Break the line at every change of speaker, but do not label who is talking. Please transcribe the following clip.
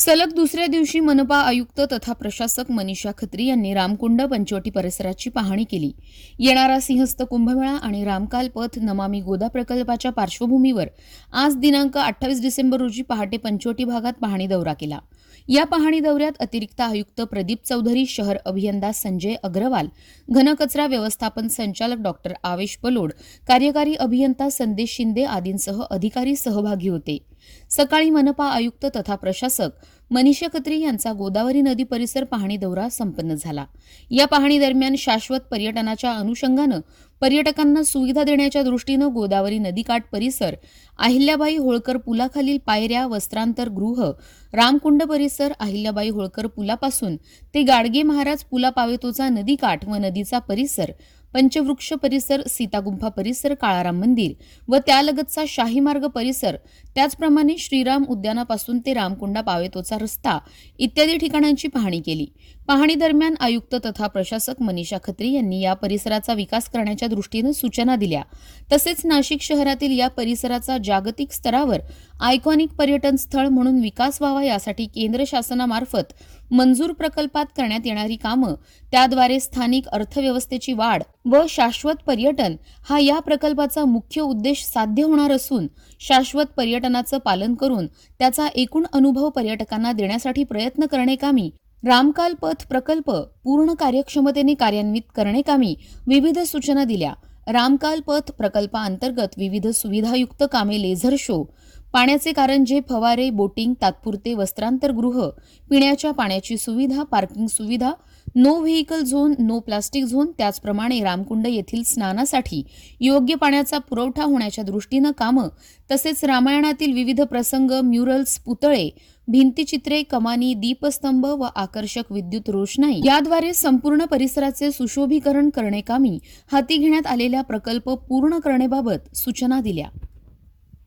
सलग दुसऱ्या दिवशी मनपा आयुक्त तथा प्रशासक मनीषा खत्री यांनी रामकुंड पंचवटी परिसराची पाहणी केली. येणारा सिंहस्थ कुंभमेळा आणि रामकाल पथ नमामी गोदा प्रकल्पाच्या पार्श्वभूमीवर आज दिनांक अठ्ठावीस डिसेंबर रोजी पहाटे पंचवटी भागात पाहणी दौरा केला. या पाहणी दौऱ्यात अतिरिक्त आयुक्त प्रदीप चौधरी शहर अभियंता संजय अग्रवाल घनकचरा व्यवस्थापन संचालक डॉक्टर आवेश पलोड कार्यकारी अभियंता संदेश शिंदे आदींसह अधिकारी सहभागी होते. सकाळी मनपा आयुक्त तथा प्रशासक मनीषा खत्री यांचा गोदावरी नदी परिसर पाहणी दौरा संपन्न झाला. या पाहणी दरम्यान शाश्वत पर्यटनाच्या अनुषंगानं पर्यटकांना सुविधा देण्याच्या दृष्टीनं गोदावरी नदीकाठ परिसर अहिल्याबाई होळकर पुलाखालील पायऱ्या वस्त्रांतर गृह रामकुंड परिसर अहिल्याबाई होळकर पुलापासून ते गाडगे महाराज पुला पावेतोचा नदीकाठ व नदीचा परिसर पंचवृक्ष परिसर सीतागुंफा परिसर काळाराम मंदिर व त्यालगतचा शाही मार्ग परिसर. त्याचप्रमाणे श्रीराम उद्यानापासून ते रामकुंडा पावेतोचा रस्ता इत्यादी ठिकाणांची पाहणी केली. पाहणी दरम्यान आयुक्त तथा प्रशासक मनीषा खत्री यांनी या परिसराचा विकास करण्याच्या दृष्टीनं सूचना दिल्या. तसेच नाशिक शहरातील या परिसराचा जागतिक स्तरावर आयकॉनिक पर्यटन स्थळ म्हणून विकास व्हावा यासाठी केंद्र शासनामार्फत मंजूर प्रकल्पात करण्यात येणारी कामं त्याद्वारे स्थानिक अर्थव्यवस्थेची वाढ व शाश्वत पर्यटन हा या प्रकल्पाचा मुख्य उद्देश साध्य होणार असून शाश्वत पर्यटनाचं पालन करून त्याचा एकूण अनुभव पर्यटकांना देण्यासाठी प्रयत्न करणे कामी रामकाल पथ प्रकल्प पूर्ण कार्यक्षमतेने कार्यान्वित करणे कामी विविध सूचना दिल्या. रामकाल पथ प्रकल्पाअंतर्गत विविध सुविधायुक्त कामे लेझर शो पाण्याचे कारंजे फवारे बोटिंग तात्पुरते वस्त्रांतरगृह पिण्याच्या पाण्याची सुविधा पार्किंग सुविधा no vehicle zone no plastic zone त्याचप्रमाणे रामकुंड येथील स्नानासाठी योग्य पाण्याचा पुरवठा होण्याच्या दृष्टीनं कामं तसेच रामायणातील विविध प्रसंग म्युरल्स पुतळे भिंतीचित्रे कमानी दीपस्तंभ व आकर्षक विद्युत रोषणाई याद्वारे संपूर्ण परिसराचे सुशोभीकरण करणे कामी हाती घेण्यात आलेल्या प्रकल्प पूर्ण करणेबाबत सूचना दिल्या.